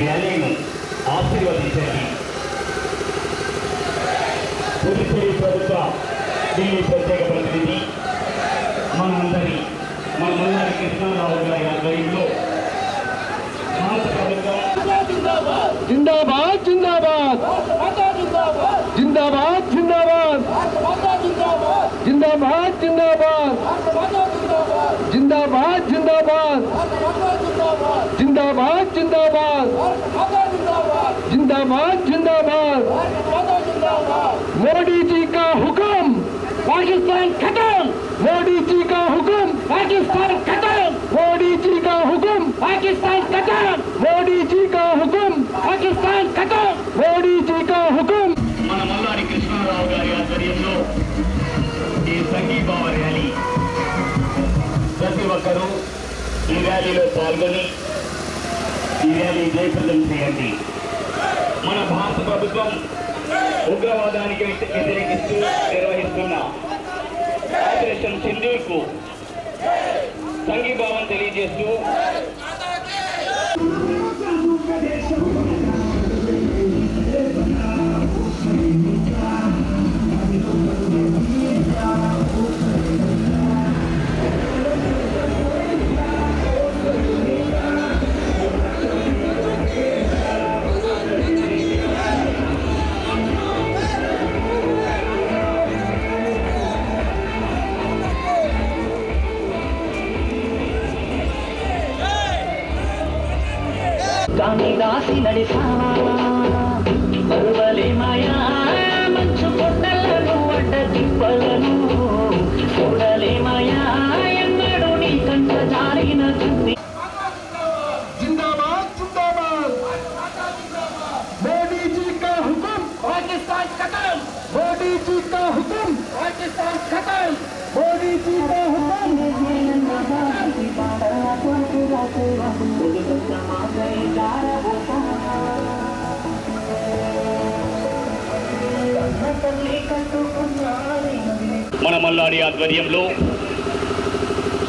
ర్యాలీని ఆశీర్వదించండి. పుదుచ్చేరి ప్రభుత్వ ఢిల్లీ ప్రత్యేక ప్రతినిధి మనందరి మన మల్లారి కృష్ణారావు గారి ఆధ్వర్యంలో భారత ప్రభుత్వం జిందాబాద్ జిందాబాద్. జిందాబాద్ జిందాబాద్. జిందాబాద్ జిందాబాద్. జిందాబాద్ జిందాబాద్. జిందాబాద్ జిందాబాద్ జిందాబాద్ జిందాబాద్ मोदी जी का हुक्म पाकिस्तान खत्म मोदी जी का हुक्म पाकिस्तान खत्म मोदी जी का हुक्म पाकिस्तान खत्म मोदी जी का हुक्म पाकिस्तान खत्म मोदी जी का हुक्म మన మల్లారి కృష్ణారావు గారి ఆధ్వర్యంలో ఈ సంఘీభావ ర్యాలీ ప్రతి ఒక్కరూ ఈ ర్యాలీలో పాల్గొని ఈ ర్యాలీ జయప్రదం చేయండి. మన భారత ప్రభుత్వం ఉగ్రవాదానికి వ్యతిరేకిస్తూ నిర్వహిస్తున్న ఆపరేషన్ సింధూర్కు సంఘీభావం తెలియజేస్తూ దాని దాసి నడిసావా మరువలే మాయా మంచు కొండలను అడ్డ దిబ్బలను చూడలే మాయా ఎన్నడు నీ కంట జారిన చూపి जिंदाबाद जिंदाबाद मोदी जी का हुक्म पाकिस्तान खत्म मोदी जी का हुक्म మన మల్లాడి ఆధ్వర్యంలో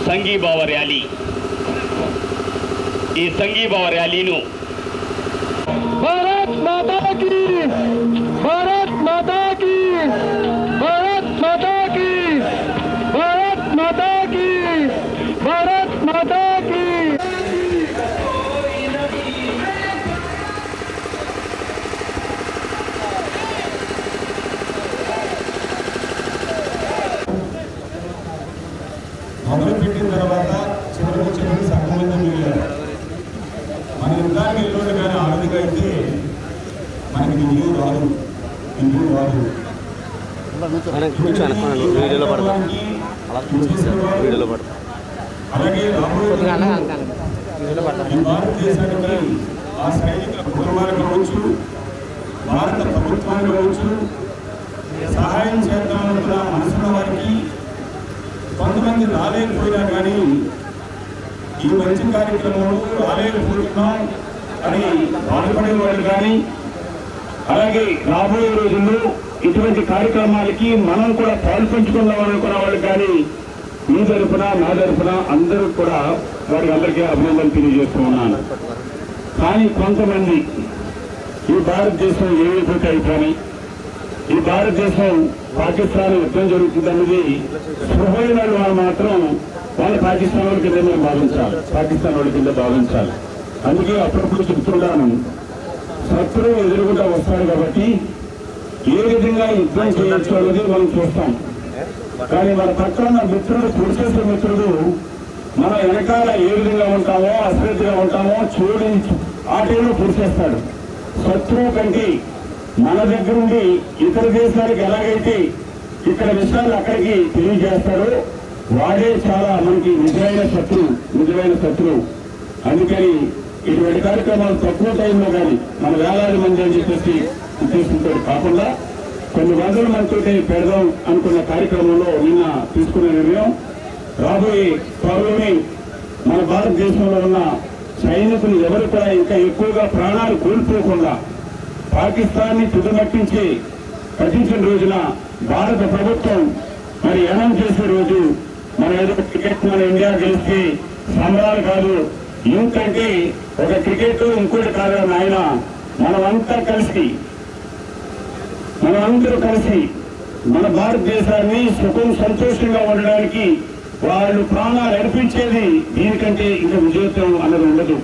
సంఘీభావ ర్యాలీ. ఈ సంఘీభావ ర్యాలీను భారత్ మాతాకి! భారత్ మాతాకి! మొదలుపెట్టిన తర్వాత చివరికి చివరికి సగం మంది మిగిలారు. మన యుద్ధానికి వెళ్ళినోడు కానీ ఆర్థిక అయితే మనకి విజయం రాదు. విజయం రాదు? వీడియోలో పడతాం. అలా వీడియోలో పడతాం. అలాగే భారతదేశానికి ఆ సైనికుల కుటుంబాలకు కావచ్చు భారత ప్రభుత్వానికి కావచ్చు సహాయం చేద్దామనుకున్న మనసున్న వారికి రాలేకపోయినా కానీ ఈ మంచి కార్యక్రమంలో రాలేకపోతున్నాం అని బాధపడే వాళ్ళు కానీ అలాగే రాబోయే రోజుల్లో ఇటువంటి కార్యక్రమాలకి మనం కూడా పాల్పంచుకుందాం అనుకున్న వాళ్ళు కానీ మీ తరఫున నా తరఫున అందరూ కూడా వారికి అందరికీ అభినందన తెలియజేస్తూ ఉన్నాను. కానీ కొంతమంది ఈ భారతదేశం ఏమైపోతే అయిపోయి ఈ భారతదేశం పాకిస్తాన్ యుద్ధం జరుగుతుందన్నది స్పృహైన వాళ్ళు మాత్రం వాళ్ళు పాకిస్తాన్ వాళ్ళ కింద మేము భావించాలి. పాకిస్తాన్ వాళ్ళ కింద భావించాలి. అందుకే అప్పుడప్పుడు చెప్తున్నాను శత్రువు ఎదురుగుండా వస్తాడు కాబట్టి ఏ విధంగా యుద్ధం చేయొచ్చు అనేది మనం చూస్తాం. కానీ మన పక్కన ఉన్న మిత్రుడు పురుషేశ్వర మిత్రుడు మన వెనకాల ఏ విధంగా ఉంటామో అశ్రద్ధగా ఉంటామో చూడి ఆ టైంలో పురుషేస్తాడు. శత్రువు కంటే మన దగ్గర ఉండి ఇతర దేశాలకు ఎలాగైతే ఇక్కడ విషయాలు అక్కడికి తెలియజేస్తారో వాడే చాలా మనకి నిజమైన శత్రు నిజమైన శత్రు. అందుకని ఇటువంటి కార్యక్రమాలు తక్కువ టైంలో కానీ మన వేలాది మంది అని చెప్పేసి ఉద్దేశంతో కాకుండా కొన్ని వందల మందితోటి పెడదాం అనుకున్న కార్యక్రమంలో నిన్న తీసుకున్న నిర్ణయం రాబోయే త్వరలోనే మన భారతదేశంలో ఉన్న సైనికులు ఎవరు కూడా ఇంకా ఎక్కువగా ప్రాణాలు కోల్పోకుండా పాకిస్తాన్ని తుదమట్టించి పఠించిన రోజున భారత ప్రభుత్వం మరి ఎనం చేసే రోజు మన ఏదో క్రికెట్ మన ఇండియా గెలిస్తే సంబరాలు కాదు. యూత్ ఒక క్రికెట్ ఇంకోటి కాదు నాయన. మనమంతా కలిసి మనమందరూ కలిసి మన భారతదేశాన్ని సుఖం సంతోషంగా ఉండడానికి వాళ్ళు ప్రాణాలు అర్పించేది దీనికంటే ఇంకా విజయోత్సవం అన్నది ఉండదు.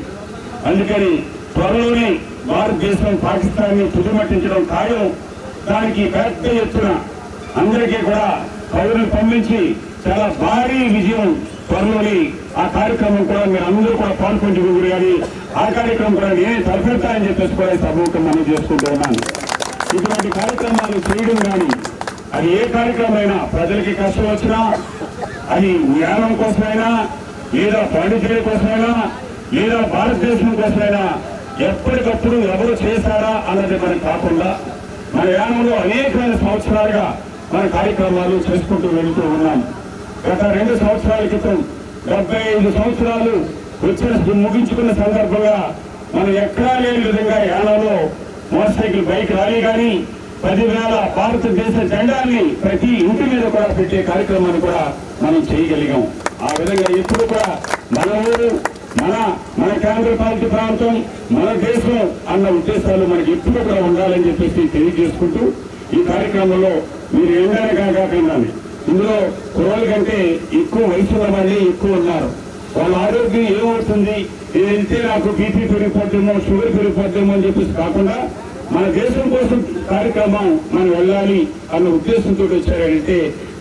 అందుకని త్వరలోనే భారతదేశం పాకిస్తాన్ని తుదిమట్టించడం ఖాయం. దానికి పెద్ద ఎత్తున అందరికీ కూడా పౌరులు పంపించి చాలా భారీ విజయం త్వరలోని ఆ కార్యక్రమం కూడా మీరు అందరూ కూడా పాల్గొంటున్నారు కానీ ఆ కార్యక్రమం కూడా నేనే తలపెడతానని చెప్పేసి కూడా సభకు మనం చేసుకుంటూ ఉన్నాను. ఇటువంటి కార్యక్రమాలు చేయడం కానీ అది ఏ కార్యక్రమమైనా ప్రజలకి కష్టం వచ్చినా అది జ్ఞానం కోసమైనా లేదా పాండిత్యం కోసమైనా లేదా భారతదేశం కోసమైనా ఎప్పటికప్పుడు ఎవరు చేశారా అన్నది మనకు కాకుండా మన యానంలో అనేకమైన సంవత్సరాలుగా మన కార్యక్రమాలు చేసుకుంటూ వెళ్తూ ఉన్నాం. గత రెండు సంవత్సరాల క్రితం డెబ్బై ఐదు సంవత్సరాలు వచ్చిన ముగించుకున్న సందర్భంగా మనం ఎక్కడా లేని విధంగా యానంలో మోటార్ సైకిల్ బైక్ ర్యాలీ కానీ పదివేల భారతదేశ జెండాల్ని ప్రతి ఇంటి మీద కూడా పెట్టే కార్యక్రమాన్ని కూడా మనం చేయగలిగాం. ఆ విధంగా ఎప్పుడు కూడా మన ఊరు మన మన కేంద్ర పాలిత ప్రాంతం మన దేశం అన్న ఉద్దేశాలు మనకి ఎప్పుడు కూడా ఉండాలని చెప్పేసి తెలియజేసుకుంటూ ఈ కార్యక్రమంలో మీరు ఎండనగా కాకుండా ఇందులో కుర్రోళ్ళ కంటే ఎక్కువ వయసు ఉన్న వాళ్ళే ఎక్కువ ఉన్నారు. వాళ్ళ ఆరోగ్యం ఏమవుతుంది? ఇది వెళ్తే నాకు బీపీ పెరిగిపోతుందో షుగర్ పెరిగిపోతుందో అని చెప్పేసి కాకుండా మన దేశం కోసం కార్యక్రమం మనం వెళ్ళాలి అన్న ఉద్దేశంతో వచ్చారంటే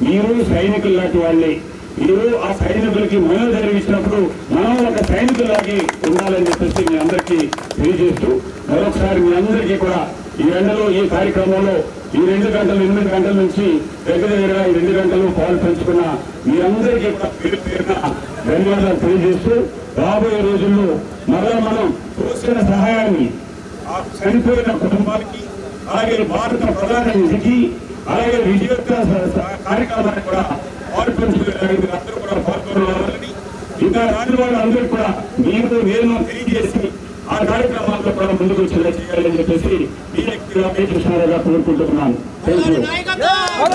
మీరు సైనికులు లాంటి వాళ్ళే. మీరు ఆ సైనికులకి మనం జరిగించినప్పుడు మనం ఒక సైనికులాగి ఉండాలని చెప్పేసి మీ అందరికీ తెలియజేస్తూ మరొకసారి మీ అందరికీ కూడా ఈ ఎండలో ఈ కార్యక్రమంలో ఈ రెండు గంటలు ఎనిమిది గంటల నుంచి దగ్గర దగ్గర ఈ రెండు గంటలు పాలు పెంచుకున్న మీ అందరికీ కూడా పేరు పేరున ధన్యవాదాలు తెలియజేస్తూ రాబోయే రోజుల్లో మరలా మనం తోసిన సహాయాన్ని ఆ చనిపోయిన కుటుంబానికి అలాగే భారత ప్రధాన నిధికి అలాగే విజయోత్సవ కార్యక్రమాన్ని కార్యక్రమానికి కూడా అందరూ కూడా పాల్గొనాలని ఇంకా రాని వాళ్ళందరూ కూడా నేను నేను తెలియజేసి ఆ కార్యక్రమాల్లో కూడా ముందుకు వచ్చేలా చేయాలని చెప్పేసి ఈ వ్యక్తిగా కృష్ణారావు గారు కోరుకుంటున్నాను థ్యాంక్ యూ